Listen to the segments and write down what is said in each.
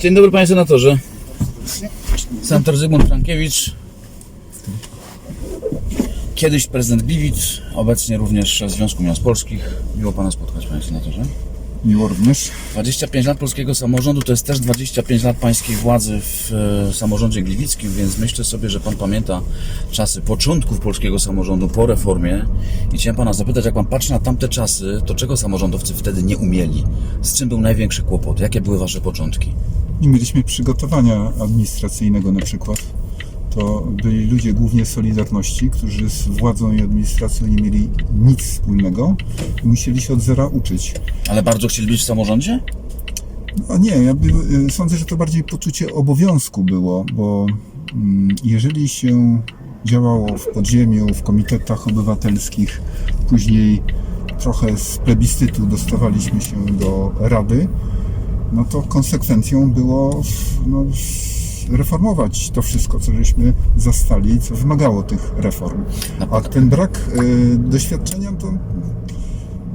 Dzień dobry panie senatorze. Senator Zygmunt Frankiewicz. Kiedyś prezydent Gliwic, obecnie również Związku Miast Polskich. Miło pana spotkać panie senatorze. Miło również. 25 lat polskiego samorządu to jest też 25 lat pańskiej władzy w e, samorządzie gliwickim, więc myślę sobie, że pan pamięta czasy początków polskiego samorządu po reformie. I chciałem pana zapytać, jak pan patrzy na tamte czasy, to czego samorządowcy wtedy nie umieli? Z czym był największy kłopot? Jakie były wasze początki? Nie mieliśmy przygotowania administracyjnego na przykład. To byli ludzie głównie Solidarności, którzy z władzą i administracją nie mieli nic wspólnego i musieli się od zera uczyć. Ale bardzo chcieli być w samorządzie? No nie, ja by, y, sądzę, że to bardziej poczucie obowiązku było, bo mm, jeżeli się działało w podziemiu, w komitetach obywatelskich, później trochę z plebiscytu dostawaliśmy się do rady, no to konsekwencją było no, reformować to wszystko, co żeśmy zastali, co wymagało tych reform. A ten brak y, doświadczenia to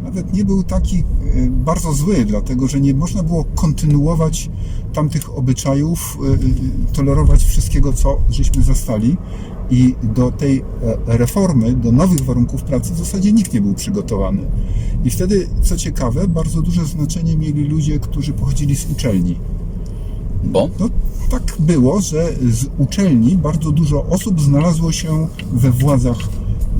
nawet nie był taki y, bardzo zły, dlatego że nie można było kontynuować tamtych obyczajów, y, y, tolerować wszystkiego, co żeśmy zastali. I do tej e, reformy, do nowych warunków pracy w zasadzie nikt nie był przygotowany. I wtedy, co ciekawe, bardzo duże znaczenie mieli ludzie, którzy pochodzili z uczelni. Bo? No, tak było, że z uczelni bardzo dużo osób znalazło się we władzach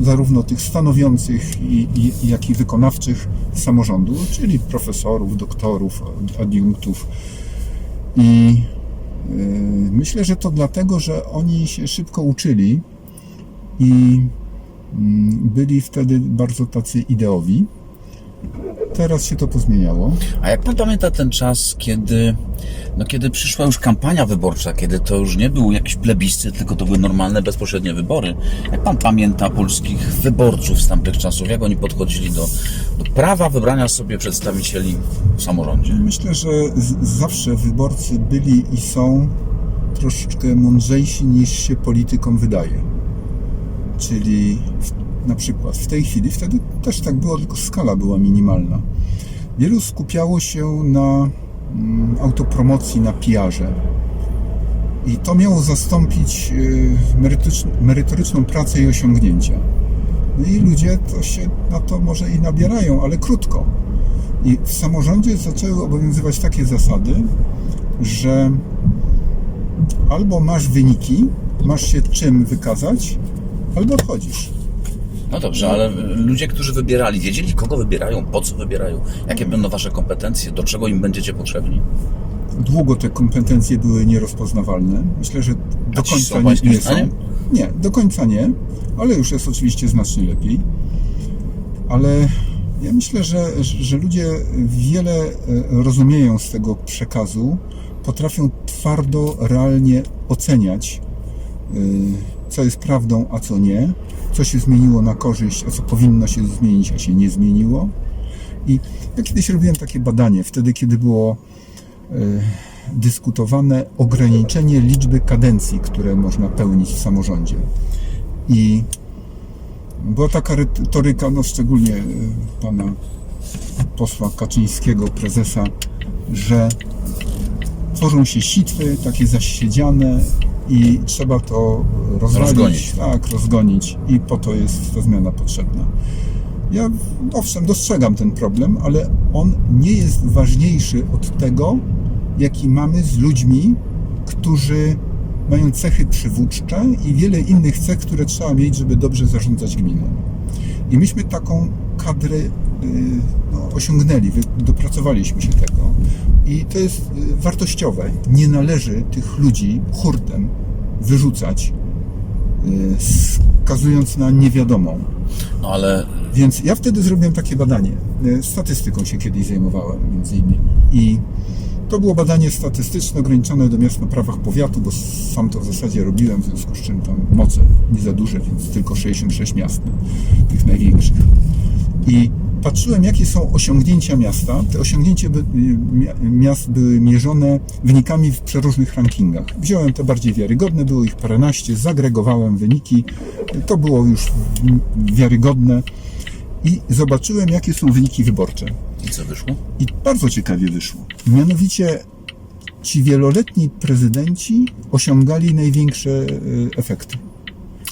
zarówno tych stanowiących, i, i, jak i wykonawczych samorządu, czyli profesorów, doktorów, adiunktów. I y, myślę, że to dlatego, że oni się szybko uczyli i mm, byli wtedy bardzo tacy ideowi. Teraz się to pozmieniało. A jak pan pamięta ten czas, kiedy, no kiedy przyszła już kampania wyborcza, kiedy to już nie był jakiś plebiscyt, tylko to były normalne, bezpośrednie wybory? Jak pan pamięta polskich wyborców z tamtych czasów? Jak oni podchodzili do, do prawa wybrania sobie przedstawicieli w samorządzie? Myślę, że zawsze wyborcy byli i są troszeczkę mądrzejsi niż się politykom wydaje. Czyli na przykład w tej chwili, wtedy też tak było, tylko skala była minimalna. Wielu skupiało się na mm, autopromocji, na PR-ze. I to miało zastąpić y, merytorycz, merytoryczną pracę i osiągnięcia. No i ludzie to się na to może i nabierają, ale krótko. I w samorządzie zaczęły obowiązywać takie zasady, że albo masz wyniki, masz się czym wykazać, albo odchodzisz. No dobrze, ale ludzie, którzy wybierali, wiedzieli kogo wybierają, po co wybierają, jakie będą wasze kompetencje, do czego im będziecie potrzebni? Długo te kompetencje były nierozpoznawalne. Myślę, że do końca nie, nie są. Nie, do końca nie, ale już jest oczywiście znacznie lepiej. Ale ja myślę, że, że ludzie wiele e, rozumieją z tego przekazu, potrafią twardo, realnie oceniać, y, co jest prawdą, a co nie, co się zmieniło na korzyść, a co powinno się zmienić, a się nie zmieniło. I ja kiedyś robiłem takie badanie, wtedy, kiedy było y, dyskutowane ograniczenie liczby kadencji, które można pełnić w samorządzie. I była taka retoryka, no szczególnie y, pana posła Kaczyńskiego, prezesa, że tworzą się sitwy, takie zasiedziane i trzeba to rozwalić, Rozgonić. tak, rozgonić i po to jest ta zmiana potrzebna. Ja owszem dostrzegam ten problem, ale on nie jest ważniejszy od tego, jaki mamy z ludźmi, którzy mają cechy przywódcze i wiele innych cech, które trzeba mieć, żeby dobrze zarządzać gminą. I myśmy taką kadrę y, no, osiągnęli, dopracowaliśmy się tego. I to jest y, wartościowe. Nie należy tych ludzi hurtem wyrzucać, y, skazując na niewiadomą. No ale Więc ja wtedy zrobiłem takie badanie. E, Statystyką się kiedyś zajmowałem, między innymi. I to było badanie statystyczne ograniczone do miast na prawach powiatu, bo sam to w zasadzie robiłem, w związku z czym tam moce nie za duże, więc tylko 66 miast, tych największych. I patrzyłem, jakie są osiągnięcia miasta. Te osiągnięcia mia- miast były mierzone wynikami w przeróżnych rankingach. Wziąłem te bardziej wiarygodne, było ich paręnaście, zagregowałem wyniki. To było już wiarygodne i zobaczyłem, jakie są wyniki wyborcze. i co wyszło? I bardzo ciekawie wyszło. Mianowicie ci wieloletni prezydenci osiągali największe y, efekty.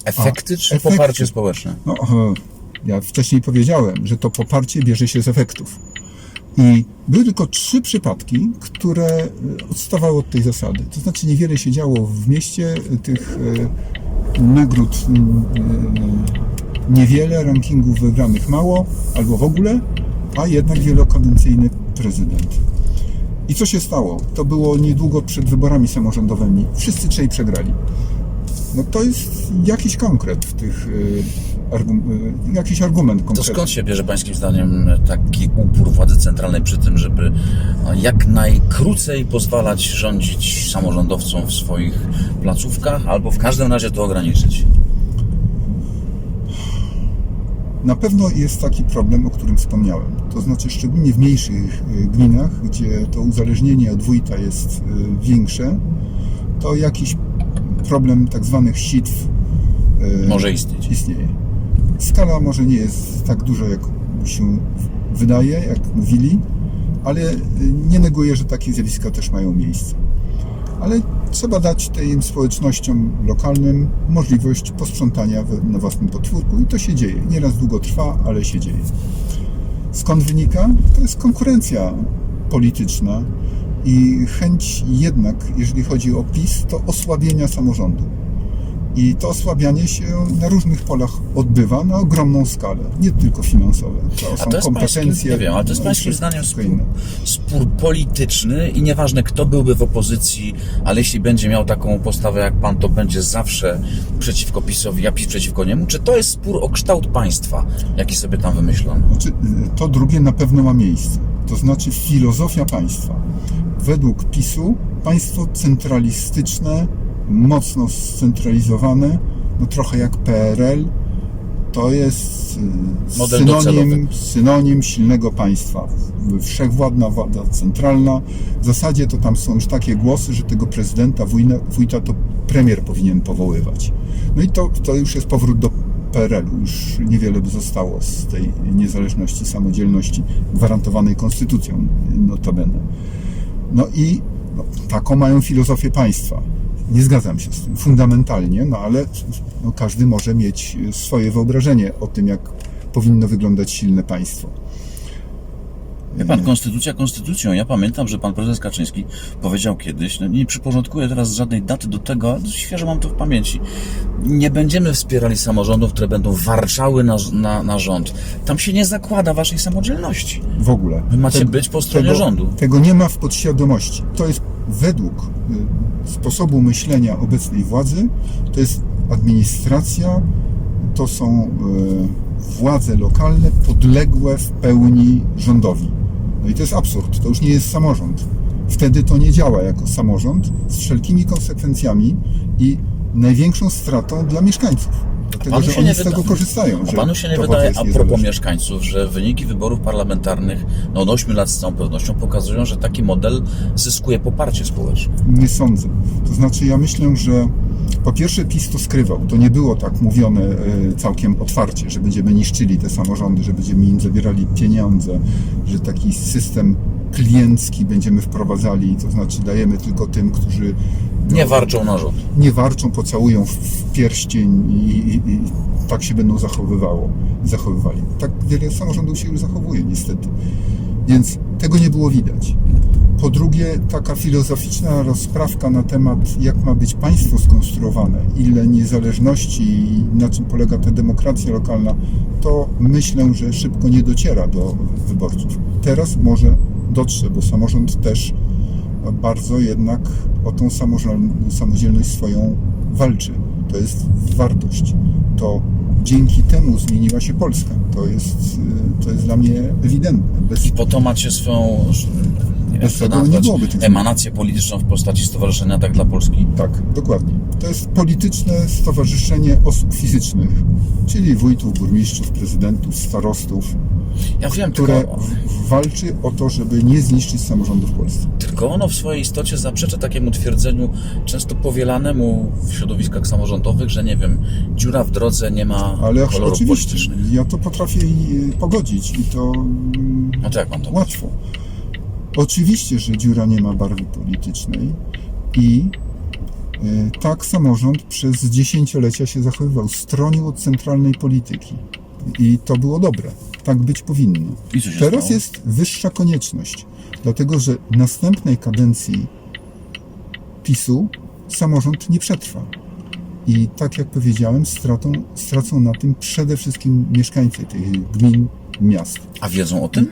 Efekty A, czy efekty. poparcie społeczne? No, ja wcześniej powiedziałem, że to poparcie bierze się z efektów. I były tylko trzy przypadki, które e, odstawały od tej zasady. To znaczy niewiele się działo w mieście, e, tych e, nagród niewiele, rankingów wygranych mało albo w ogóle, a jednak wielokadencyjny prezydent. I co się stało? To było niedługo przed wyborami samorządowymi. Wszyscy trzej przegrali. No to jest jakiś konkret w tych, y, argum, y, jakiś argument To konkretny. skąd się bierze Pańskim zdaniem taki upór władzy centralnej przy tym, żeby no, jak najkrócej pozwalać rządzić samorządowcom w swoich placówkach, albo w każdym razie to ograniczyć? Na pewno jest taki problem, o którym wspomniałem. To znaczy szczególnie w mniejszych y, gminach, gdzie to uzależnienie od wójta jest y, większe, to jakiś problem tak zwanych sitw Może istnieć. istnieje. Skala może nie jest tak duża, jak się wydaje, jak mówili, ale y, nie neguję, że takie zjawiska też mają miejsce. Ale trzeba dać tym społecznościom lokalnym możliwość posprzątania na własnym podwórku i to się dzieje. Nieraz długo trwa, ale się dzieje. Skąd wynika? To jest konkurencja polityczna i chęć jednak, jeżeli chodzi o PiS, to osłabienia samorządu. I to osłabianie się na różnych polach odbywa na ogromną skalę, nie tylko finansowe. To A są to jest pańskim, kompetencje. nie wiem, ale to jest pańskim zdaniem spór, spór polityczny i nieważne kto byłby w opozycji, ale jeśli będzie miał taką postawę jak pan, to będzie zawsze przeciwko PiSowi, a PiS przeciwko niemu, czy to jest spór o kształt państwa, jaki sobie tam wymyślono? Znaczy, y, to drugie na pewno ma miejsce. To znaczy filozofia państwa. Według PiSu państwo centralistyczne, mocno scentralizowane, no trochę jak PRL, to jest y, Model synonim, docelowy. synonim silnego państwa. Wszechwładna władza centralna. W zasadzie to tam są już takie głosy, że tego prezydenta, wójna, wójta to premier powinien powoływać. No i to, to już jest powrót do PRL-u. Już niewiele by zostało z tej niezależności, samodzielności gwarantowanej konstytucją notabene. No i no, taką mają filozofię państwa. Nie zgadzam się z tym fundamentalnie, no ale no, każdy może mieć swoje wyobrażenie o tym, jak powinno wyglądać silne państwo. Wie pan, konstytucja konstytucją. Ja pamiętam, że pan prezes Kaczyński powiedział kiedyś, no nie przyporządkuję teraz żadnej daty do tego, ale świeżo mam to w pamięci. Nie będziemy wspierali samorządów, które będą warczały na, na, na rząd. Tam się nie zakłada waszej samodzielności. W ogóle. Wy macie być po stronie tego, rządu. Tego nie ma w podświadomości. To jest według y, sposobu myślenia obecnej władzy, to jest administracja, to są y, władze lokalne podległe w pełni rządowi. No i to jest absurd, to już nie jest samorząd. Wtedy to nie działa jako samorząd z wszelkimi konsekwencjami i największą stratą dla mieszkańców. Dlatego, że oni z tego korzystają. A panu się nie wydaje, a propos mieszkańców, że wyniki wyborów parlamentarnych no, od 8 lat z całą pewnością pokazują, że taki model zyskuje poparcie społeczne. Nie sądzę. To znaczy, ja myślę, że po pierwsze PiS to skrywał. To nie było tak mówione e, całkiem otwarcie, że będziemy niszczyli te samorządy, że będziemy im zabierali pieniądze, że taki system kliencki będziemy wprowadzali, to znaczy dajemy tylko tym, którzy Nie warczą na nie warczą, pocałują w pierścień i, i, i tak się będą zachowywało, zachowywali. Tak wiele samorządów się już zachowuje niestety. Więc tego nie było widać. Po drugie, taka filozoficzna rozprawka na temat, jak ma być państwo skonstruowane, ile niezależności i na czym polega ta demokracja lokalna, to myślę, że szybko nie dociera do wyborców. Teraz może dotrze, bo samorząd też bardzo jednak o tą samodzielność swoją walczy. To jest wartość. To dzięki temu zmieniła się Polska. To jest, y, to jest dla mnie ewidentne. Bez, I po to macie swoją nie Bez tego nie nazwać, byłoby tych emanację polityczną w postaci Stowarzyszenia Tak dla Polski. tak, dokładnie. To jest polityczne stowarzyszenie osób fizycznych, czyli wójtów, burmistrzów, prezydentów, starostów, Ja wiem, które tylko, walczy o to, żeby nie zniszczyć samorządu w Polsce. tylko ono w swojej istocie zaprzecza takiemu twierdzeniu, często powielanemu w środowiskach samorządowych, że nie wiem, dziura w drodze nie ma Ale kolorów oczywiście, ja to potrafię y, pogodzić i to mm, No to jak pan to łatwo. Oczywiście, że dziura nie ma barwy politycznej i e, tak samorząd przez dziesięciolecia się zachowywał, stronił od centralnej polityki. I to było dobre. Tak być powinno. Teraz stało? jest wyższa konieczność, dlatego że następnej kadencji PiSu samorząd nie przetrwa. I tak jak powiedziałem, stratą, stracą na tym przede wszystkim mieszkańcy tych gmin, miast. A wiedzą o tym?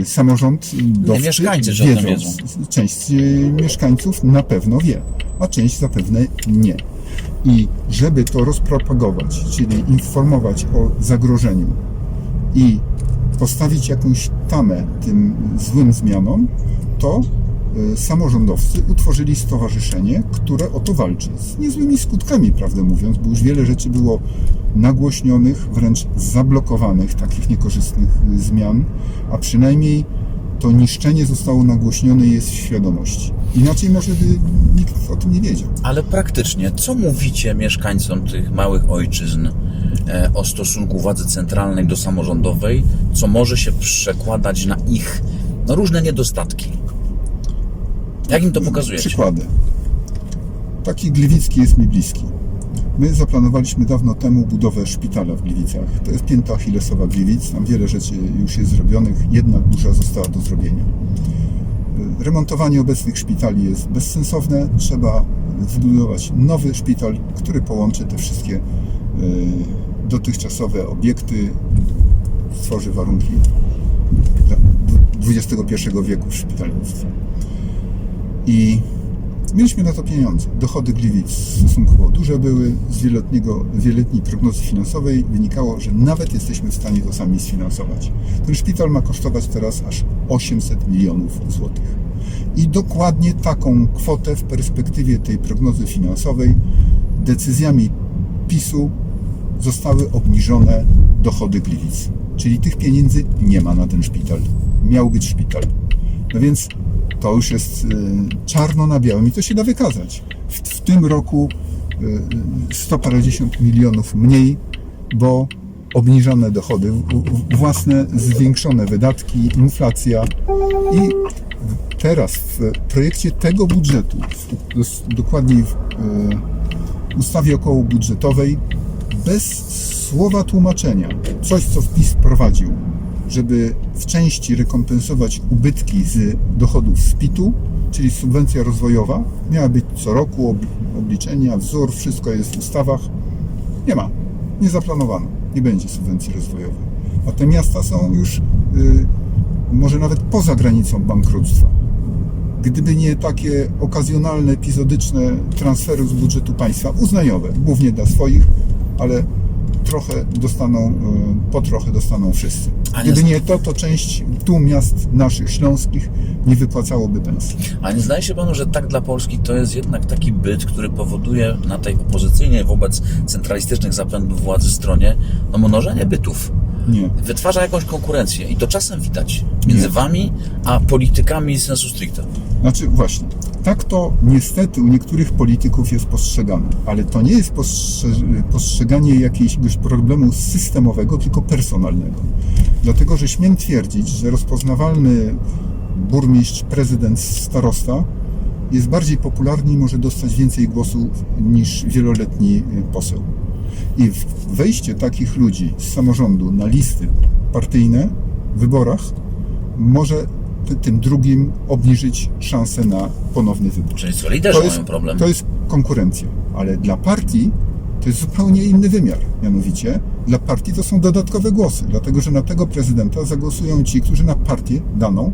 Y, Samorząd dowcy mieszkańcy, że o tym wiedzą. Część y, mieszkańców na pewno wie, a część zapewne nie. I żeby to rozpropagować, czyli informować o zagrożeniu i postawić jakąś tamę tym złym zmianom, to y, samorządowcy utworzyli stowarzyszenie, które o to walczy. Z niezłymi skutkami, prawdę mówiąc, bo już wiele rzeczy było nagłośnionych, wręcz zablokowanych, takich niekorzystnych y, zmian, a przynajmniej to niszczenie zostało nagłośnione i jest w świadomości. Inaczej może by nikt o tym nie wiedział. Ale praktycznie, co mówicie mieszkańcom tych małych ojczyzn e, o stosunku władzy centralnej do samorządowej, co może się przekładać na ich no, różne niedostatki? Jak im to pokazujecie? Przykłady. Taki Gliwicki jest mi bliski. My zaplanowaliśmy dawno temu budowę szpitala w Gliwicach. To jest pięta achillesowa Gliwic. Tam wiele rzeczy już jest zrobionych. Jedna duża została do zrobienia. Remontowanie obecnych szpitali jest bezsensowne. Trzeba zbudować nowy szpital, który połączy te wszystkie y, dotychczasowe obiekty, stworzy warunki dla XXI wieku w szpitalnictwie. I mieliśmy na to pieniądze. Dochody Gliwic stosunkowo duże były. Z wieloletniego, wieloletniej prognozy finansowej wynikało, że nawet jesteśmy w stanie to sami sfinansować. Ten szpital ma kosztować teraz aż 800 milionów złotych. I dokładnie taką kwotę w perspektywie tej prognozy finansowej decyzjami PiSu zostały obniżone dochody Gliwic. Czyli tych pieniędzy nie ma na ten szpital. Miał być szpital. No więc to już jest y, czarno na białym i to się da wykazać. W, w tym roku y, 100 parędziesiąt milionów mniej, bo obniżone dochody własne, zwiększone wydatki, inflacja i teraz w projekcie tego budżetu, dokładniej w y, ustawie okołobudżetowej, bez słowa tłumaczenia, coś co wpis prowadził, żeby w części rekompensować ubytki z dochodów z PIT-u, czyli subwencja rozwojowa, miała być co roku ob- obliczenia, wzór, wszystko jest w ustawach. Nie ma, nie zaplanowano, nie będzie subwencji rozwojowej. A te miasta są już y, może nawet poza granicą bankructwa. Gdyby nie takie okazjonalne, epizodyczne transfery z budżetu państwa, uznajowe, głównie dla swoich, ale trochę dostaną, y, po trochę dostaną wszyscy. A nie Gdyby nie to, to część tu miast naszych śląskich nie wypłacałoby pensji. A nie zdaje się panu, że tak dla Polski to jest jednak taki byt, który powoduje na tej opozycyjnej wobec centralistycznych zapędów władzy stronie no mnożenie bytów. Nie. Wytwarza jakąś konkurencję i to czasem widać między Nie. wami a politykami sensu stricto. Znaczy właśnie, tak to niestety u niektórych polityków jest postrzegane, ale to nie jest postrze- postrzeganie jakiegoś problemu systemowego, tylko personalnego. Dlatego, że śmiem twierdzić, że rozpoznawalny burmistrz, prezydent, starosta jest bardziej popularny i może dostać więcej głosów niż wieloletni y, poseł. I wejście takich ludzi z samorządu na listy partyjne w wyborach może tym drugim obniżyć szanse na ponowny wybór. Czyli co, liderzy To jest, mają problem. to jest konkurencja, ale dla partii to jest zupełnie inny wymiar. Mianowicie dla partii to są dodatkowe głosy, dlatego że na tego prezydenta zagłosują ci, którzy na partię daną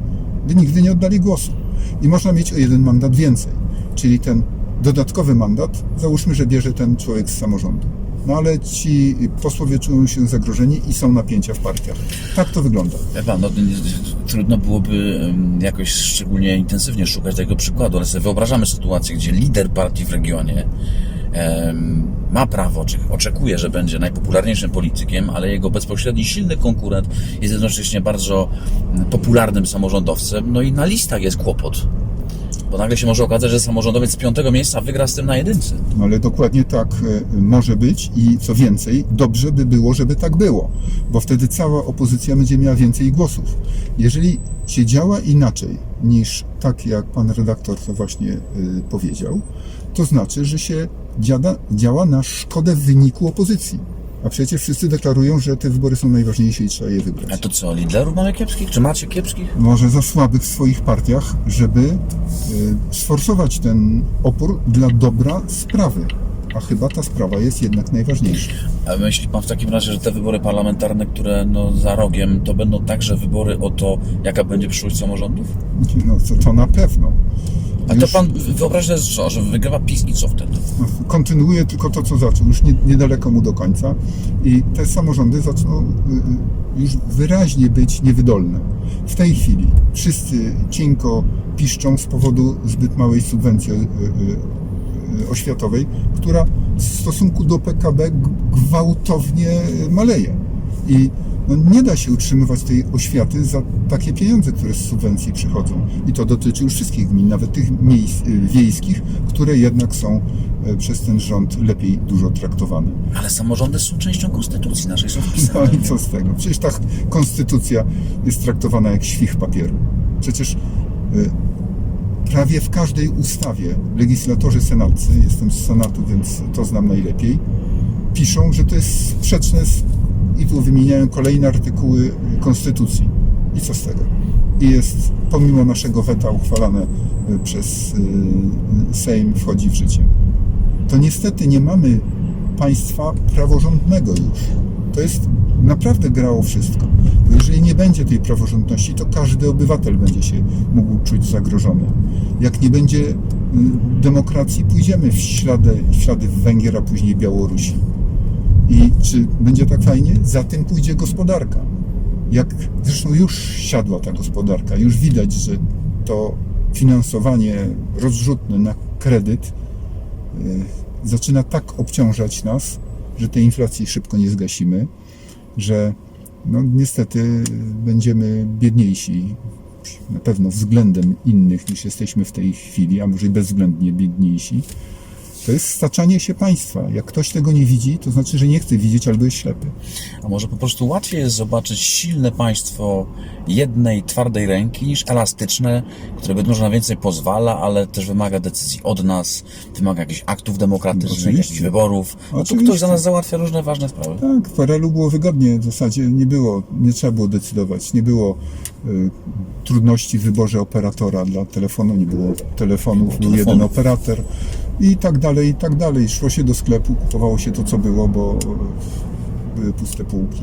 by nigdy nie oddali głosu. I można mieć o jeden mandat więcej. Czyli ten dodatkowy mandat, załóżmy, że bierze ten człowiek z samorządu. No ale ci posłowie czują się zagrożeni i są napięcia w partiach. Tak to wygląda. Pan, no, trudno byłoby jakoś szczególnie intensywnie szukać tego przykładu, ale sobie wyobrażamy sytuację, gdzie lider partii w regionie ma prawo, czy oczekuje, że będzie najpopularniejszym politykiem, ale jego bezpośredni silny konkurent jest jednocześnie bardzo mm, popularnym samorządowcem, no i na listach jest kłopot. Bo nagle się może okazać, że samorządowiec z piątego miejsca wygra z tym na jedynce. No ale dokładnie tak e, może być i co więcej, dobrze by było, żeby tak było, bo wtedy cała opozycja będzie miała więcej głosów. Jeżeli się działa inaczej, niż tak, jak pan redaktor to właśnie y, powiedział, to znaczy, że się działa na szkodę wyniku opozycji. A przecież wszyscy deklarują, że te wybory są najważniejsze i trzeba je A wygrać. to co, liderów mamy kiepskich? Czy macie kiepskich? Może za słabych w swoich partiach, żeby y, sforsować ten opór dla dobra sprawy. A chyba ta sprawa jest jednak najważniejsza. A myśli pan w takim razie, że te wybory parlamentarne, które no, za rogiem, to będą także wybory o to, jaka będzie przyszłość samorządów? No to, to na pewno. A to pan wyobraź sobie, co, że wygrywa PiS i co wtedy? kontynuuje tylko to, co zaczął, już nie, niedaleko mu do końca. I te samorządy zaczną y, y, już wyraźnie być niewydolne. W tej chwili wszyscy cienko piszczą z powodu zbyt małej subwencji y, oświatowej, która w stosunku do PKB gwałtownie maleje. I no, nie da się utrzymywać tej oświaty za takie pieniądze, które z subwencji przychodzą. I to dotyczy już wszystkich gmin, nawet tych miejsc y, wiejskich, które jednak są y, przez ten rząd lepiej dużo traktowane. Ale samorządy są częścią konstytucji naszej, są No i co z tego? Przecież ta konstytucja jest traktowana jak świch papieru. Przecież y, prawie w każdej ustawie legislatorzy senaccy, jestem z Senatu, więc to znam najlepiej, piszą, że to jest sprzeczne z, tu wymieniają kolejne artykuły Konstytucji. I co z tego? I jest pomimo naszego weta uchwalane y, przez y, y, Sejm, wchodzi w życie. To niestety nie mamy państwa praworządnego już. To jest naprawdę grało wszystko. Bo jeżeli nie będzie tej praworządności, to każdy obywatel będzie się mógł czuć zagrożony. Jak nie będzie demokracji, pójdziemy w ślady, w ślady Węgier, a później Białorusi. I czy będzie tak fajnie? Za tym pójdzie gospodarka. Jak zresztą już siadła ta gospodarka, już widać, że to finansowanie rozrzutne na kredyt y, zaczyna tak obciążać nas, że tej inflacji szybko nie zgasimy, że no, niestety będziemy biedniejsi na pewno względem innych niż jesteśmy w tej chwili, a może i bezwzględnie biedniejsi. To jest staczanie się państwa. Jak ktoś tego nie widzi, to znaczy, że nie chce widzieć albo jest ślepy. A może po prostu łatwiej jest zobaczyć silne państwo jednej twardej ręki niż elastyczne, które być może na więcej pozwala, ale też wymaga decyzji od nas, wymaga jakichś aktów demokratycznych, Oczywiście. jakichś wyborów. No to ktoś za nas załatwia różne ważne sprawy. Tak, w PRL-u było wygodnie, w zasadzie nie było, nie trzeba było decydować, nie było y, trudności w wyborze operatora dla telefonu, nie było telefonów, był Telefonów. jeden operator i tak dalej, i tak dalej. Szło się do sklepu, kupowało się to, co było, bo y, były puste półki.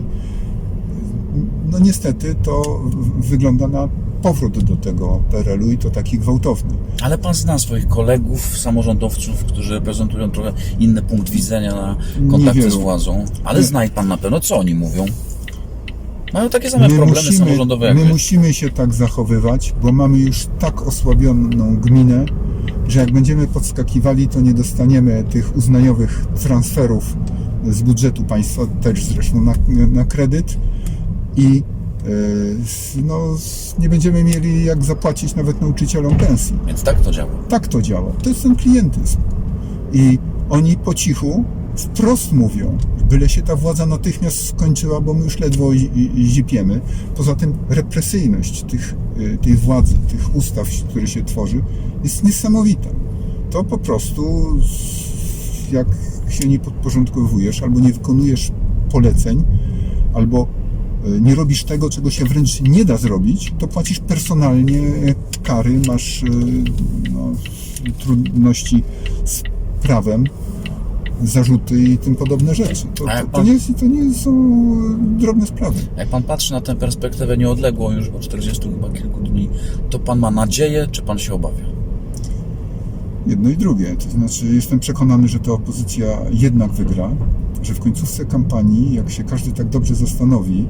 No niestety to wygląda na powrót do tego PRL-u i to taki gwałtowny. Ale pan zna swoich kolegów, samorządowców, którzy reprezentują trochę inny punkt widzenia na kontakty z władzą. Ale Nie. zna pan na pewno, co oni mówią. Mają takie same problemy samorządowe jak my wy. musimy się tak zachowywać, bo mamy już tak osłabioną gminę, że jak będziemy podskakiwali, to nie dostaniemy tych uznaniowych transferów z budżetu państwa, też zresztą na, na kredyt i e, no, nie będziemy mieli jak zapłacić nawet nauczycielom pensji. Więc tak to działa. Tak to działa. To jest ten klientyzm. I oni po cichu wprost mówią, byle się ta władza natychmiast skończyła, bo my już ledwo zi- zipiemy. Poza tym represyjność tych, y, tej władzy, tych ustaw, które się tworzy, jest niesamowita. To po prostu, jak się nie podporządkowujesz, albo nie wykonujesz poleceń, albo y, nie robisz tego, czego się wręcz nie da zrobić, to płacisz personalnie kary, masz y, no, trudności z prawem, zarzuty i tym podobne rzeczy. To, to, to, nie, to nie są y, drobne sprawy. Jak pan patrzy na tę perspektywę nieodległą już, bo 40 chyba kilku dni, to pan ma nadzieję, czy pan się obawia? Jedno i drugie. To znaczy, jestem przekonany, że ta opozycja jednak wygra, że w końcówce kampanii, jak się każdy tak dobrze zastanowi,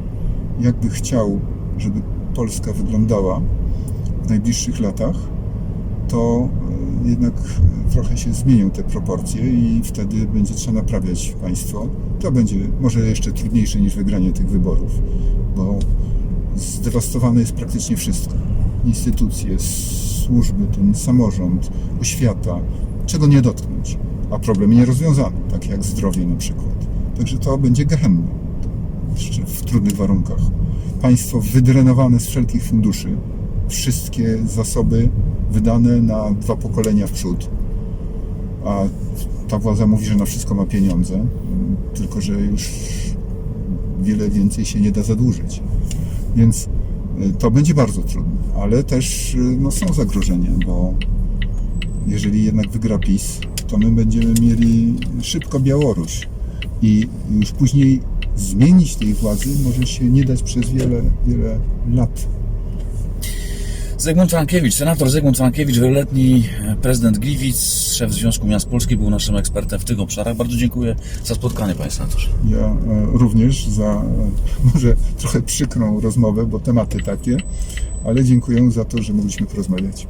jakby chciał, żeby Polska wyglądała w najbliższych latach, to e, jednak trochę się zmienią te proporcje i wtedy będzie trzeba naprawiać państwo. To będzie może jeszcze trudniejsze niż wygranie tych wyborów, bo zdewastowane jest praktycznie wszystko. Instytucje, służby, ten samorząd, oświata, czego nie dotknąć, a problemy nierozwiązane, takie jak zdrowie na przykład. Także to będzie gehenna, jeszcze w trudnych warunkach. Państwo wydrenowane z wszelkich funduszy, wszystkie zasoby wydane na dwa pokolenia w przód. A ta władza mówi, że na wszystko ma pieniądze, tylko że już wiele więcej się nie da zadłużyć. Więc y, to będzie bardzo trudne, ale też y, no, są zagrożenia, bo jeżeli jednak wygra PiS, to my będziemy mieli szybko Białoruś i już później zmienić tej władzy może się nie dać przez wiele, wiele lat. Zygmunt Frankiewicz, senator Zygmunt Frankiewicz, wieloletni prezydent Gliwic, szef Związku Miast Polskich, był naszym ekspertem w tych obszarach. Bardzo dziękuję za spotkanie, panie senatorze. Ja e, również za e, może trochę przykrą rozmowę, bo tematy takie, ale dziękuję za to, że mogliśmy porozmawiać.